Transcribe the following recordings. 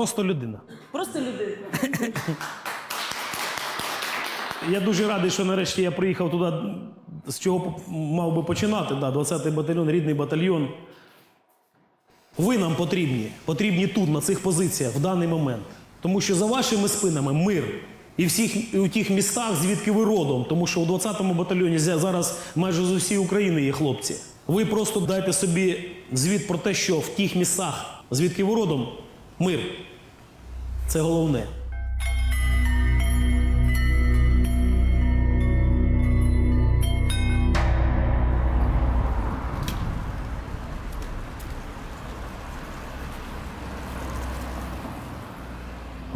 Просто людина. Просто людина. Я дуже радий, що нарешті я приїхав туди, з чого мав би починати. Да, 20-й батальйон, рідний батальйон. Ви нам потрібні. Потрібні тут, на цих позиціях, в даний момент. Тому що за вашими спинами мир. І, всіх, і у тих містах, звідки ви родом, тому що у 20-му батальйоні зараз майже з усієї України є хлопці. Ви просто дайте собі звіт про те, що в тих містах, звідки ви родом, мир. Це головне.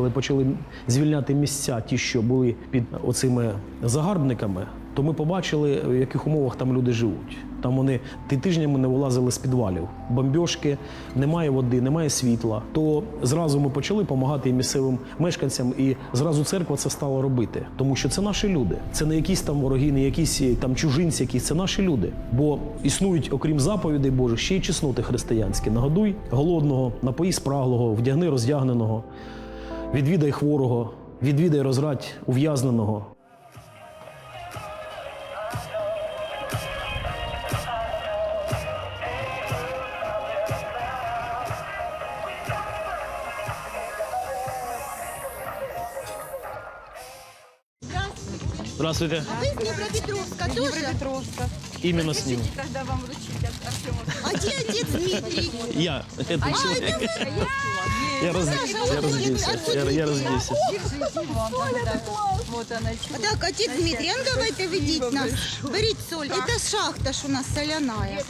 Коли почали звільняти місця, ті, що були під оцими загарбниками, то ми побачили, в яких умовах там люди живуть. Там вони ти- тижнями не вилазили з підвалів, бомбьошки, немає води, немає світла. То зразу ми почали допомагати місцевим мешканцям, і зразу церква це стала робити. Тому що це наші люди. Це не якісь там вороги, не якісь е, там чужинці, якісь це наші люди. Бо існують, окрім заповідей Божих, ще й чесноти християнські. Нагодуй голодного, напої спраглого, вдягни роздягненого. Відвідай хворого, відвідай розрадь ув'язненого. Здравствуйте. Вы из Днепропетровска тоже? Днепропетровска. Именно с ним. Когда вам вручить от А где отец Дмитрий? Я, этот человек. Я, раз, я разделся. Я, я разделся. Держите вам. да. Вот она. Так, отец Дмитрий, а ну давайте ведіть нас. Беріть соль. Это шахта ж у нас соляная.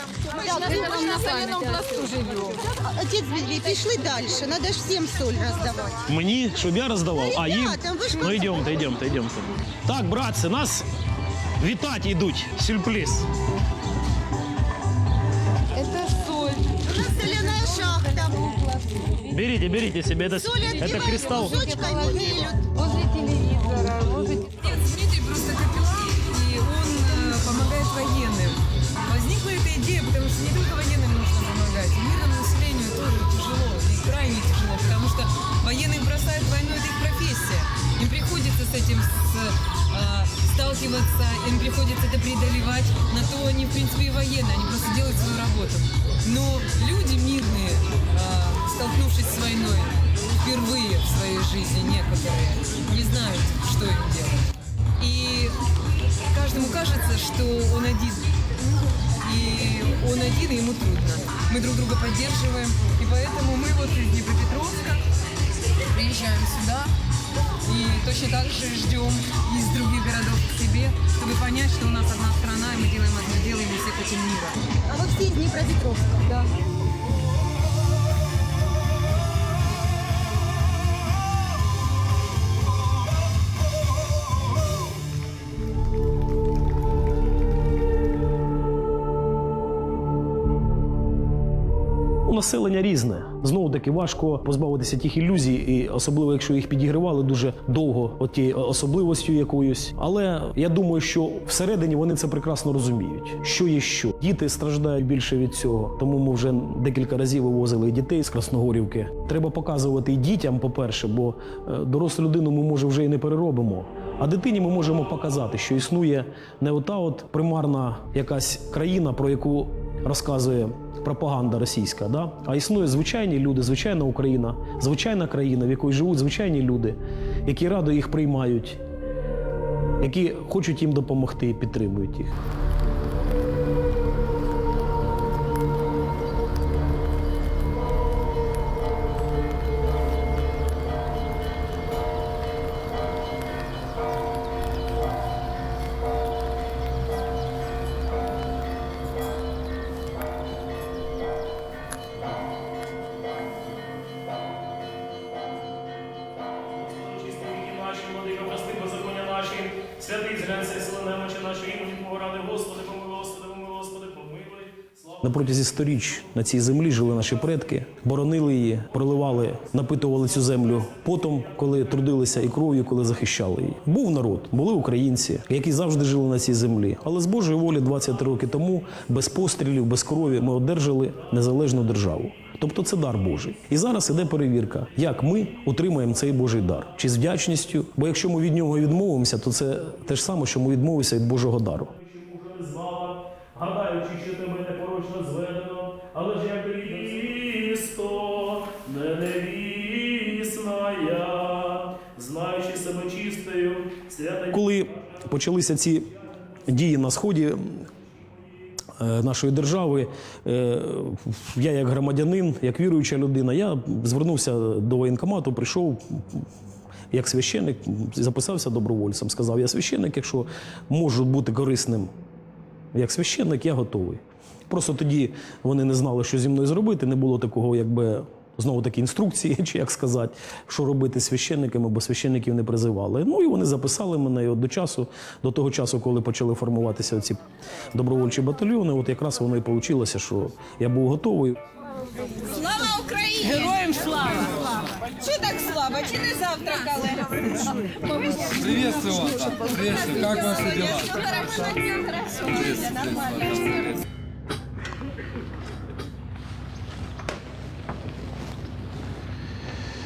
Мы на соляном пласту живем. Отец Дмитрий, пішли далі. Надо ж всім соль роздавати. Мені, щоб я роздавав, а їм. Ребята, ви ж Ну йдемте, йдемте, йдемте. Так, братці, нас вітати йдуть. Сюрприз. Берите, берите себе. Это, Соль это кристалл. Возле телевизора. Возле... Нет, Дмитрий просто капеллан, и он э, помогает военным. Возникла эта идея, потому что не только военным нужно помогать, и мирному населению тоже тяжело, и крайне тяжело, потому что военных бросают войну, это их профессия. Им приходится с этим с, э, сталкиваться, им приходится это преодолевать, на то они, в принципе, и военные, они просто делают свою работу. Но люди мирные, э, столкнувшись с войной, впервые в своей жизни некоторые не знают, что им делать. И каждому кажется, что он один. И он один, и ему трудно. Мы друг друга поддерживаем. И поэтому мы вот из Днепропетровска приезжаем сюда и точно так же ждем из других городов к себе, чтобы понять, что у нас одна страна, и мы делаем одно дело, и мы все хотим мира. А ви всі з Дніпропетровська? Да. Населення різне. Знову таки важко позбавитися тих ілюзій, і особливо якщо їх підігривали дуже довго, от тією особливостю якоюсь. Але я думаю, що всередині вони це прекрасно розуміють, що є що. Діти страждають більше від цього. Тому ми вже декілька разів вивозили дітей з Красногорівки. Треба показувати і дітям, по-перше, бо е, дорослу людину ми може вже і не переробимо. А дитині ми можемо показати, що існує не ота от примарна якась країна, про яку розказує пропаганда російська, да? а існує звичайні люди, звичайна Україна, звичайна країна, в якій живуть звичайні люди, які радо їх приймають, які хочуть їм допомогти і підтримують їх. На протязі сторіч на цій землі жили наші предки, боронили її, проливали, напитували цю землю потом, коли трудилися і кров'ю, коли захищали її. Був народ, були українці, які завжди жили на цій землі. Але з Божої волі 20 років тому, без пострілів, без крові, ми одержали незалежну державу. Тобто це дар Божий. І зараз іде перевірка, як ми отримаємо цей Божий дар, чи з вдячністю. Бо якщо ми від нього відмовимося, то це те ж саме, що ми відмовимося від Божого дару. гадаючи, почалися ці дії на сході е, нашої держави, е, я як громадянин, як віруюча людина, я звернувся до воєнкомату, прийшов. Як священник записався добровольцем, сказав, я священник, якщо можу бути корисним як священник, я готовий. Просто тоді вони не знали, що зі мною зробити, не було такого, якби знову таки інструкції, чи як сказати, що робити з священниками, бо священників не призивали. Ну і вони записали мене і от до часу, до того часу, коли почали формуватися ці добровольчі батальйони. От якраз воно і вийшло, що я був готовий. Слава Україні! Героям слава! Що так слава? Чи не завтракали? Приветствую вас. Приветствую. Как ваши дела? Все хорошо, все хорошо. Нормально.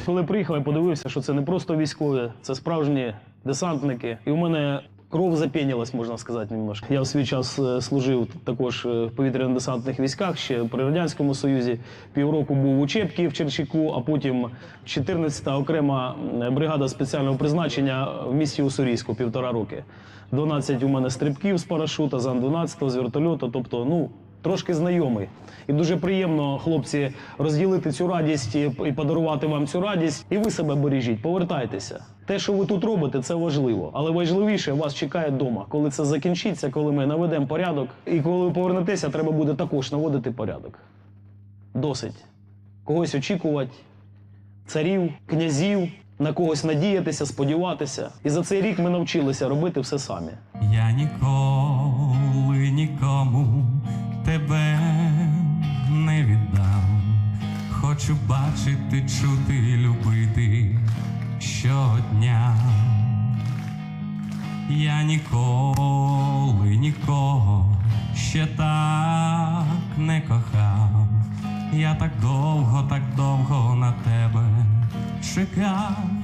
Коли приїхав, я подивився, що це не просто військові, це справжні десантники. І у мене кров запінилась, можна сказати, немножко. Я в свій час е, служив також е, в повітряно-десантних військах ще при Радянському Союзі. Півроку був в учебці в Черчику, а потім 14-та окрема бригада спеціального призначення в місті Уссурійську півтора роки. 12 у мене стрибків з парашута, зан 12 з вертольоту. Тобто, ну трошки знайомий. І дуже приємно, хлопці, розділити цю радість і подарувати вам цю радість. І ви себе бережіть, повертайтеся. Те, що ви тут робите, це важливо. Але важливіше вас чекає вдома. Коли це закінчиться, коли ми наведемо порядок. І коли ви повернетеся, треба буде також наводити порядок. Досить. Когось очікувати, царів, князів, на когось надіятися, сподіватися. І за цей рік ми навчилися робити все самі. Я ніколи нікому тебе не віддам. Хочу бачити, чути, любити щодня. Я ніколи нікого ще так не кохав. Я так довго, так довго на тебе чекав.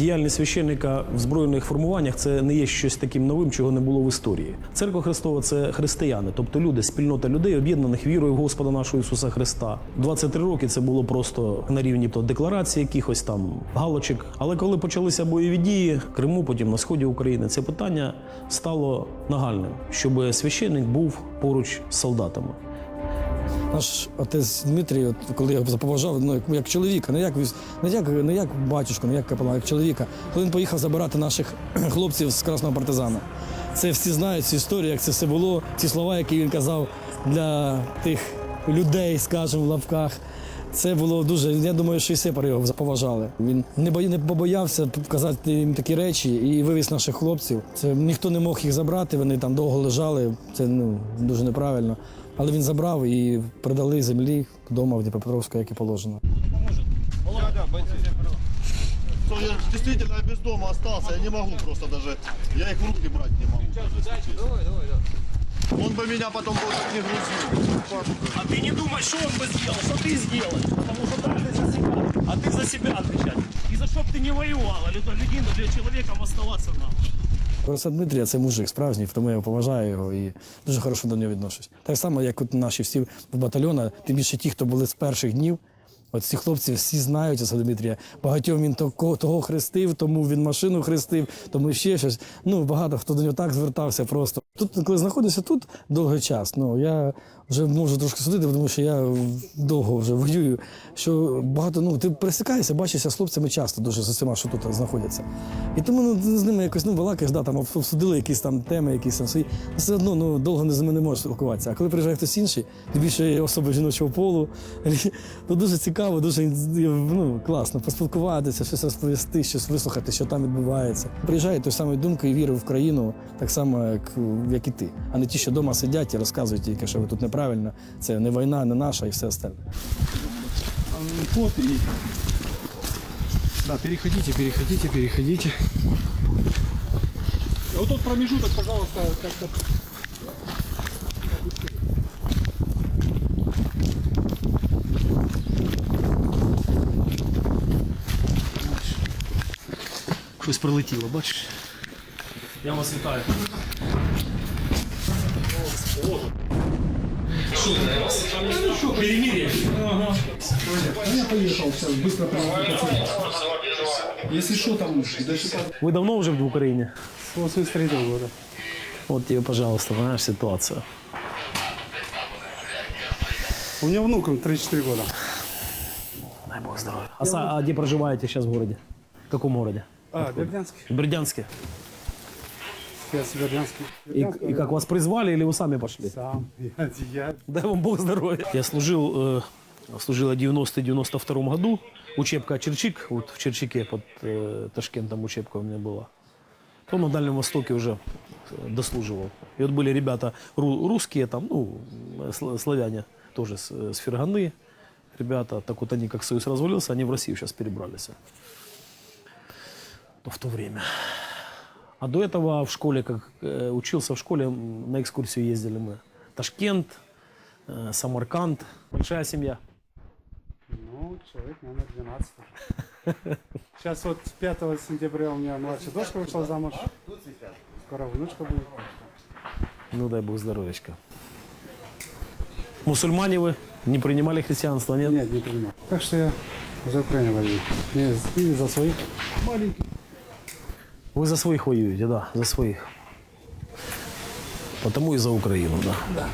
Діяльність священника в збройних формуваннях це не є щось таким новим, чого не було в історії. Церква Христова це християни, тобто люди, спільнота людей, об'єднаних вірою в Господа нашого Ісуса Христа. 23 роки це було просто на рівні то декларації, якихось там галочок. Але коли почалися бойові дії в Криму, потім на сході України, це питання стало нагальним, щоб священник був поруч з солдатами. Наш отець Дмитрій, от, коли я заповажав, ну, як, як чоловіка, не як, не, як, не як батюшку, не як капелана, як чоловіка, коли він поїхав забирати наших хлопців з Красного партизана. Це всі знають цю історію, як це все було, ці слова, які він казав для тих людей, скажімо, в лавках. Це було дуже. Я думаю, що і сепари його заповажали. Він не бої, не побоявся казати їм такі речі і вивіз наших хлопців. Це ніхто не мог їх забрати. Вони там довго лежали. Це ну дуже неправильно. Але він забрав і продали землі вдома в Дніпропетровську, як і положено. Что я действительно без дома остался, я не могу просто даже, я их в руки брать не могу. Он бы меня потом просто не грузил. А ты не думай, что он бы сделал, что ты сделаешь. Потому что каждый за себя, а ты за себя отвечать. И за что б ты не воевал, а для людина, для человека оставаться нам. Дмитрія це мужик справжній, тому я поважаю його і дуже хорошо до нього відношусь. Так само, як от наші всі в батальйона, тим більше ті, хто були з перших днів. От ці хлопці всі знають Оса Дмитрія. Багатьом він того, того хрестив, тому він машину хрестив, тому ще щось. Ну, багато хто до нього так звертався просто. Тут, коли знаходишся тут довгий час, ну я вже можу трошки судити, тому що я довго вже воюю. Що багато, ну ти пересікаєшся, бачишся з хлопцями часто дуже з усіма, що тут знаходяться. І тому ну, з ними якось ну, балакаєш, да, там обсудили якісь там теми, якісь там свої. Все одно ну, довго не з ними не можеш спілкуватися. А коли приїжджає хтось інший, тим більше особи жіночого полу, то дуже цікаво, дуже ну, класно поспілкуватися, щось розповісти, щось вислухати, що там відбувається. Приїжджає той самої думки і віри в країну, так само, як, як і ти, а не ті, що вдома сидять і розказують тільки, що ви тут неправильно, це не війна, не наша і все остальне. Да, переходите, переходите, переходите. Вот тот промежуток, пожалуйста, как-то Щось прилетіло, бачиш? Я вас вітаю. Перемирие. Я поехал сейчас, быстро Если что, там дальше Ви давно вже в Україні? с 83 года. Вот тебе, пожалуйста, знаешь, ситуация. У меня внукам 34 года. Дай Бог здоровья. А, а где проживаете сейчас в городе? В каком городе? А, Бердянский. В Бердянске. Я с Бердянский. И, и как вас призвали или вы сами пошли? Сам. Я, я Дай вам Бог здоровья. Я служил, э, служил в 90-92 году. Учебка Черчик, вот в Черчике под э, Ташкентом учебка у меня была. То на Дальнем Востоке уже э, дослуживал. И вот были ребята ру- русские, там, ну, э, сл- славяне, тоже с, э, с Ферганы. Ребята, так вот они, как Союз развалился, они в Россию сейчас перебрались. Ну, в то время. А до этого в школе, как э, учился в школе, на экскурсию ездили мы. Ташкент, э, Самарканд. Большая семья. Ну, человек номер 12. Сейчас вот 5 сентября у меня младшая дочка вышла замуж. Скоро внучка будет. Ну, дай бог здоровечка. Мусульмане вы? Не принимали христианство, нет? Нет, не принимал. Так что я за Украину воюю. Не, и за своих маленьких. Вы за своих воюете, да, за своих. Потому и за Украину, да. Да.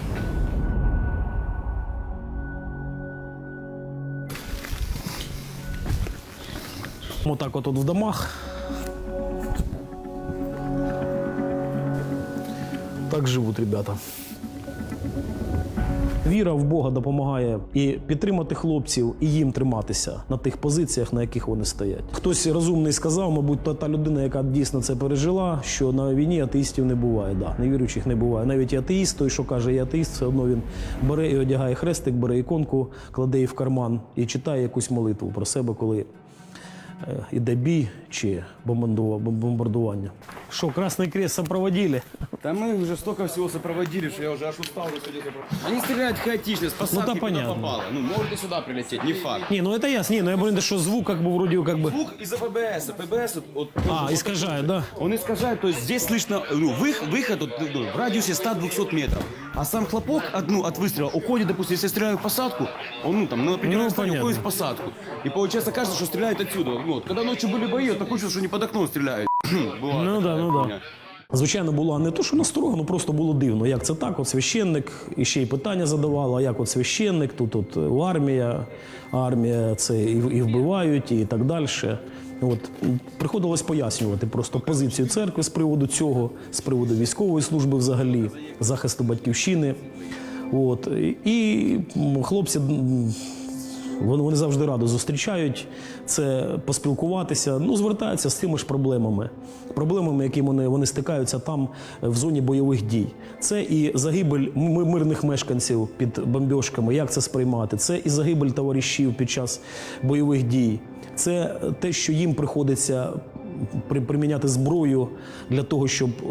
Вот так вот, вот в домах. Так живуть ребята. Віра в Бога допомагає і підтримати хлопців, і їм триматися на тих позиціях, на яких вони стоять. Хтось розумний сказав, мабуть, та, та людина, яка дійсно це пережила, що на війні атеїстів не буває. Да, невіруючих не буває. Навіть атеїст, той, що каже, я атеїст, все одно він бере і одягає хрестик, бере іконку, кладе її в карман і читає якусь молитву про себе, коли іде бій чи бомбардува- бомбардування. Що, Красний Крест сопроводили? Да мы уже столько всего сопроводили, что я уже аж устал за судить. Они стреляют хаотично, с посадки Ну, да, куда понятно. попало. Ну, может и сюда прилететь, не факт. Ні, ну це ясно. Ні, ну я говорю, що звук как бы вроде как бы... Звук из-за ПБС. ПБС вот, вот, А, вот искажает, да? Он искажает, то есть здесь слышно ну, вых- выход вот, ну, в радиусе 100-200 метров. А сам хлопок от, ну, от выстрела уходит, допустим, если я стреляю в посадку, он ну, там, на определенной Ну, стороне понятно. уходит в посадку. И получается кажется, что стреляют отсюда. Вот. Когда ночью были бои, вот такое чувство, что не под окном стреляют. Бывает Ну да, такая ну да. хуйня. Звичайно, було не то, що насторога, ну просто було дивно. Як це так? От священник і ще й питання задавала, а як от священник, тут от е, армія, армія це і, і вбивають, і так далі. От приходилось пояснювати просто позицію церкви з приводу цього, з приводу військової служби взагалі, захисту батьківщини. От і м, хлопці. м, вони, завжди радо зустрічають це, поспілкуватися. Ну, звертаються з тими ж проблемами, проблемами, які вони, вони стикаються там е, в зоні бойових дій. Це і загибель мирних мешканців під бомбьошками, як це сприймати. Це і загибель товаришів під час бойових дій. Це те, що їм приходиться при- приміняти зброю для того, щоб е,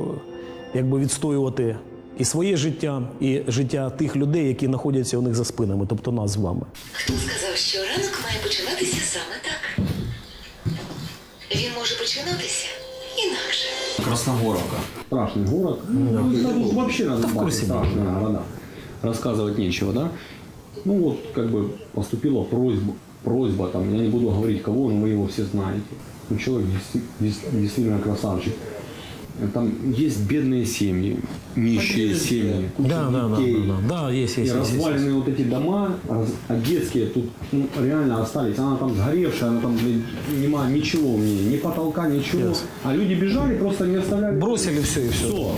якби відстоювати і своє життя, і життя тих людей, які знаходяться у них за спинами, тобто нас з вами. Хто сказав, що ранок має починатися саме так? Він може починатися інакше. Красногоровка. Страшный город. Ну, там вообще надо страшные города. Рассказывать нечего, да? Ну вот, как бы поступила просьба, просьба там, я не буду говорить кого, но вы его все знаете. Ну, человек действи- дес- действительно красавчик. Там есть бедные семьи, нищие семьи, куча Да, да, да, детей. да, да, да, есть, есть, И есть, есть. разваленные вот эти дома, раз- а детские тут ну, реально остались. Она там сгоревшая, она там нема ничего у нее, ни потолка, ничего. А люди бежали, просто не оставляли. Бросили все и все. Все.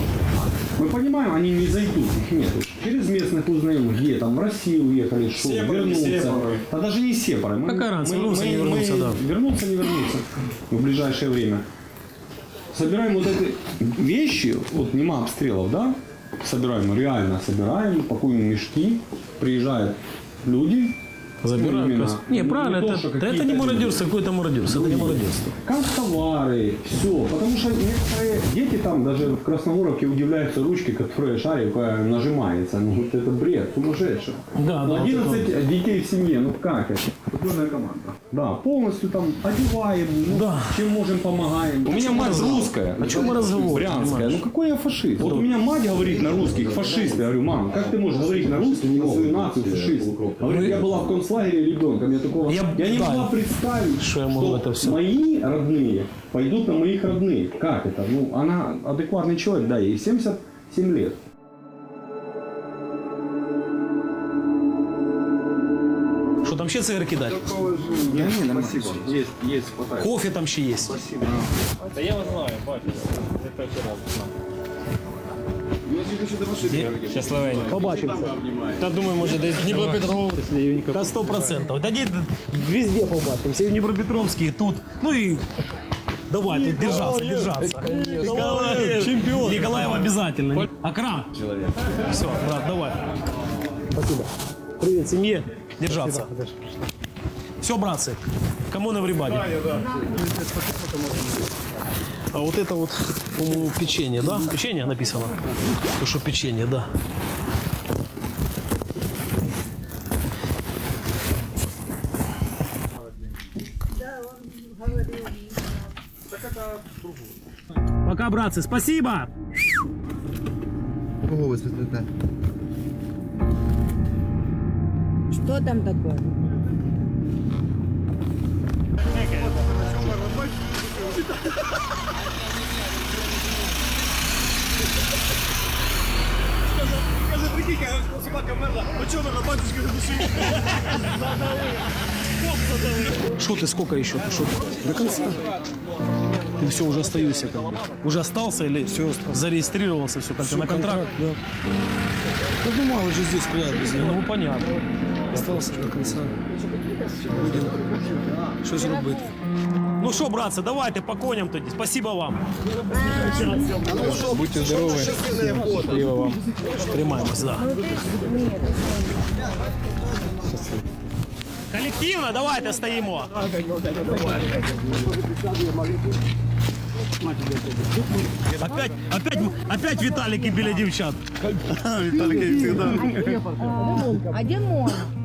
Мы понимаем, они не зайдут, их нету. Через местных узнаем, где там в Россию уехали, что Сепары, не вернуться. сепары. Да даже не сепары. Мы, Какая разница, мы- не вернуться, мы- да. Вернуться, не вернуться в ближайшее время. Собираем вот эти вещи, вот нема обстрелов, да? Собираем, реально собираем, пакуем мешки, приезжают люди, Забирают. Просто. Не, Ну, правильно, не то, это, да это какие-то не мародерство, какое-то мародерство, это не мародерство. Как товары, все. Потому что некоторые дети там даже в Красногоровке удивляются ручки, которые шарик нажимается. Ну это бред, сумасшедший. Да, Ну, да, 11 детей в семье, ну как это? Футбольная команда. Да, полностью там одеваем, ну, чем можем помогаем. У меня чем мы мать разговор? русская. О чем мы разговор, Брянская. понимаешь? Ну какой я фашист? Вот у меня мать говорит на русских фашист. Я говорю, мам, как ты можешь говорить на русском на свою нацию фашист? Говорит, я была в концлагере ребенком, я такого... Я- Я, не да. могла представить, Что я могу это всё? мои родные пойдут на моих родных. Как это? Ну, она адекватный человек, да, ей 77 лет. Что там ще цигарки дать? Я не, спасибо. Есть, есть, хватает. Кофе там ще есть. Та я вас знаю, бачу. Це перший раз. Щасливенько. Побачимося. Та думаю, може десь Дніпропетровський. Да сто процентов. Да нет, везде побачимся. И в Днепропетровске, и тут. Ну и давай, тут держаться, держаться. Николаев, чемпион. Николаев обязательно. Акра. Все, брат, давай. Спасибо. Привет семье. Держаться. Все, братцы. Кому на everybody. А вот это вот, по-моему, печенье, да? Печенье написано. То, что печенье, да. Пока, братцы, спасибо! Кого ви Что там такое? Каже, прикинь, собака мерла. А чого на батюшки задушили? Что ты, сколько еще? Ты что? До конца. Ты все, уже остаешься как бы. Уже остался или все зарегистрировался, все, как на контракт? да. Я думал, уже здесь куда без него. Ну, понятно. Остался до конца. Будем. Що ж робити? Ну что, братцы, давайте по коням тоді. Спасибо вам. Будьте здорові. Щасливо вам. Тримаємось, да. Коллективно, давайте стоїмо. Опять, опять, опять Виталики біля дівчат. Виталики всегда. А где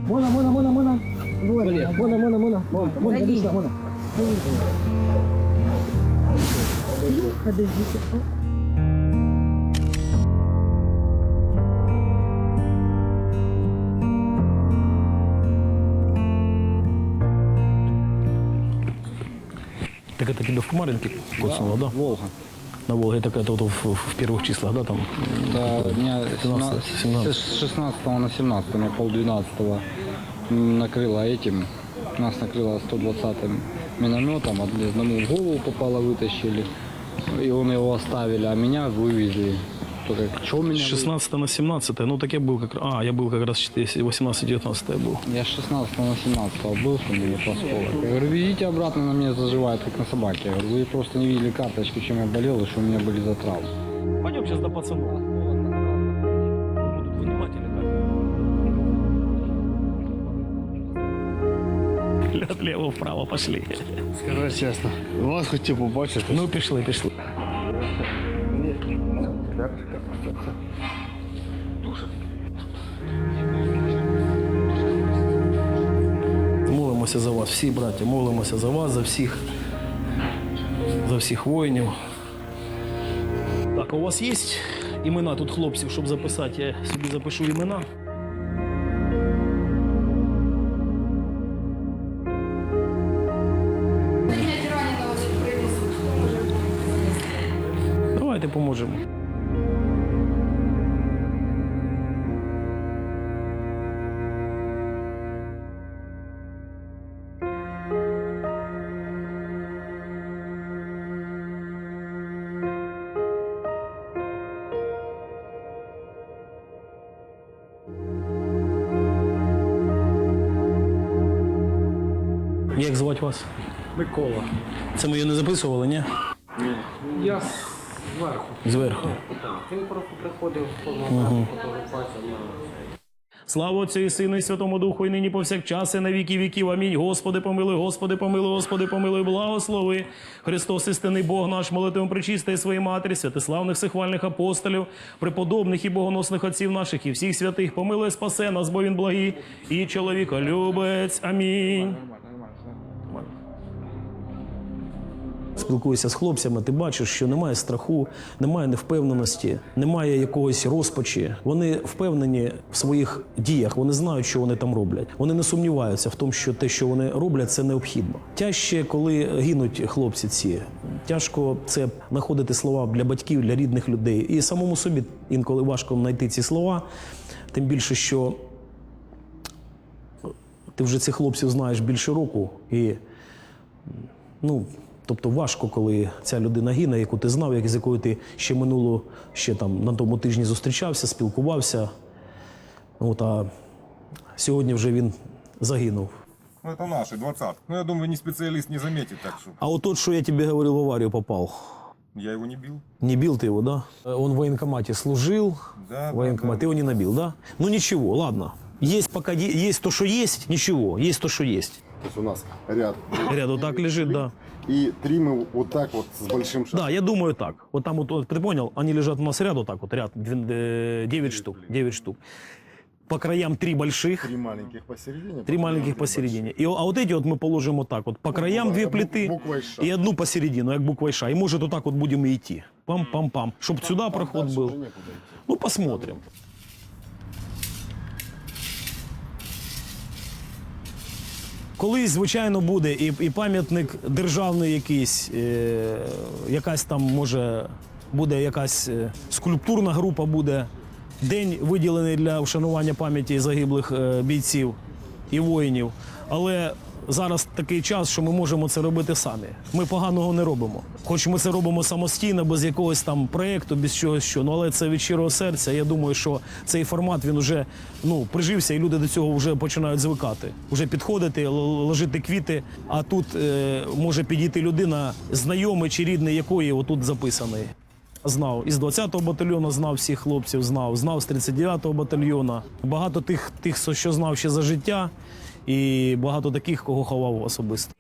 Мона? Мона, Мона, Мона, Мона. Мона, Мона, Мона, Мона. Мона, Мона. Подождите. Так это тебя в Кумаринке коцнуло, да? Волга На Волге, так это вот в, в первых числах, да, там? Да, дня 17, 17. с 16 на 17, мне полдвенадцатого накрыло этим. Нас накрыло 120-м минометом, одному в голову попало, вытащили. И он его оставили, а меня вывезли. Только что меня С 16 на 17, ну так я был как раз, а, я был как раз 18-19 я был. вы- Я с 16 на 17 был, что были посколок. Я говорю, везите обратно, на мне заживает, как на собаке. Я говорю, вы просто не видели карточки, чем я болел, и что у меня были затравы. Пойдем сейчас до пацанов. Будут вынимать или как? Отлево вправо пошли. Скажи чесно, вас хотів побачити. Ну, пішли, пішли. Молимося за вас, всі браття, молимося за вас, за всіх, за всіх воїнів. Так, у вас є імена тут хлопців, щоб записати? Я собі запишу імена. Давайте поможемо. Микола. Це ми її не записували, ні? Я зверху. Зверху. Він просто приходив, Мгм. фотографуватися. Слава Отцю і Сину і Святому Духу, і нині повсякчас, і на віки віків. Амінь. Господи, помилуй, Господи, помилуй, Господи, помилуй, благослови. Христос, істинний Бог наш, молитвом причистої своїй матері, святославних всехвальних апостолів, преподобних і богоносних отців наших і всіх святих, помилуй, спасе нас, бо він благий і чоловіка любець. Амінь. Спілкуюся з хлопцями, ти бачиш, що немає страху, немає невпевненості, немає якогось розпачі. Вони впевнені в своїх діях, вони знають, що вони там роблять. Вони не сумніваються в тому, що те, що вони роблять, це необхідно. Тяжче, коли гинуть хлопці ці. Тяжко це знаходити слова для батьків, для рідних людей. І самому собі інколи важко знайти ці слова, тим більше, що ти вже цих хлопців знаєш більше року і. Ну, тобто важко, коли ця людина гине, яку ти знав, як з якою ти ще минуло, ще там на тому тижні зустрічався, спілкувався. От, а сьогодні вже він загинув. Ну, это наши, 20 Ну, я думаю, ни специалист не заметит, так что А от тот, що я тобі говорив, в аварію попав. я его не бил. Не бил ты его, да? Он в военкомате служил, Да, в военкомате, ты его не набил, да? Ну ничего, ладно. Есть пока е- есть то, что есть, ничего, есть то, что есть. То есть у нас ряд. Ряд вот так лежит, да. И три мы вот так вот с большим шагом. Да, я думаю так. Вот там вот, вот, ты понял, они лежат у нас ряд вот так вот, ряд, 9 штук, 9 штук. По краям три больших, Три маленьких посередине. три маленьких посередине. И, а вот эти вот мы положим вот так вот. По краям две плиты буквой Ш. и одну посередину, как буквой Ш. И может вот так вот будем и идти. Пам-пам-пам. Чтоб сюда проход был. Ну, посмотрим. Колись, звичайно, буде і, і пам'ятник державний якийсь, е, якась там може буде якась е, скульптурна група буде. День виділений для вшанування пам'яті загиблих е, бійців і воїнів. Але зараз такий час, що ми можемо це робити самі. Ми поганого не робимо. Хоч ми це робимо самостійно, без якогось там проєкту, без чогось що. Ну але це від щирого серця. Я думаю, що цей формат він вже ну прижився, і люди до цього вже починають звикати. Вже підходити, ложити квіти. А тут е, може підійти людина, знайомий чи рідний якої отут записаний. Знав із 20-го батальйону знав всіх хлопців, знав, знав з 39-го батальйону. Багато тих, тих, що знав ще за життя, і багато таких, кого ховав особисто.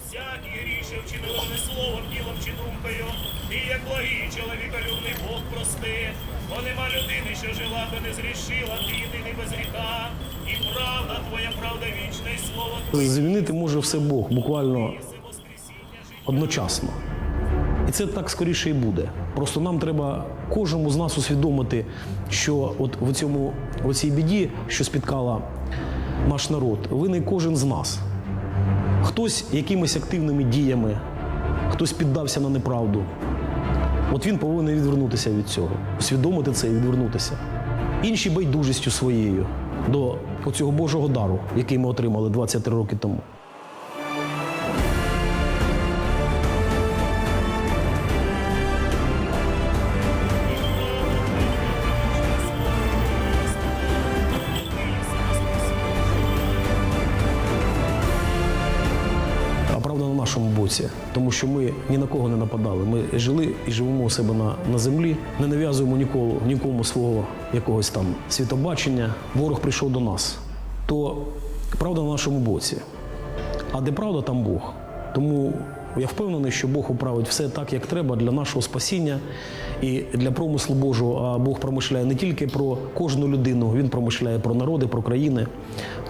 всякий грішив, чи не словом, ділом чи думкою, і як благий чоловіколюбний Бог прости, бо нема людини, що жила, би не зрішила, ти єдиний без гріха, і правда твоя, правда вічна, і слово твоє. Змінити може все Бог, буквально одночасно. І це так скоріше і буде. Просто нам треба кожному з нас усвідомити, що от в цьому в цій біді, що спіткала наш народ, винний кожен з нас. Хтось якимись активними діями, хтось піддався на неправду. От він повинен відвернутися від цього, усвідомити це і відвернутися. Інші байдужістю своєю до оцього Божого дару, який ми отримали 23 роки тому. Нашому боці, тому що ми ні на кого не нападали. Ми жили і живемо у себе на, на землі, не нав'язуємо ніколи, нікому свого якогось там світобачення. Ворог прийшов до нас. То правда на нашому боці. А де правда, там Бог. Тому я впевнений, що Бог управить все так, як треба для нашого спасіння і для промислу Божого. А Бог промишляє не тільки про кожну людину, він промишляє про народи, про країни.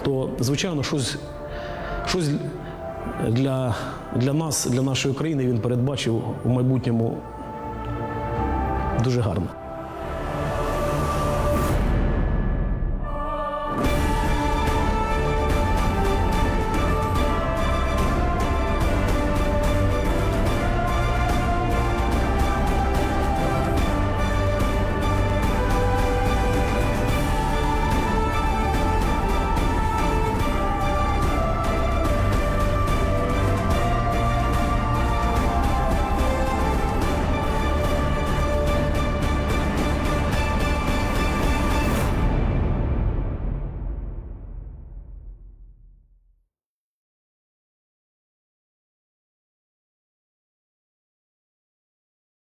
То, звичайно, щось, щось для, для нас, для нашої країни він передбачив у майбутньому дуже гарно.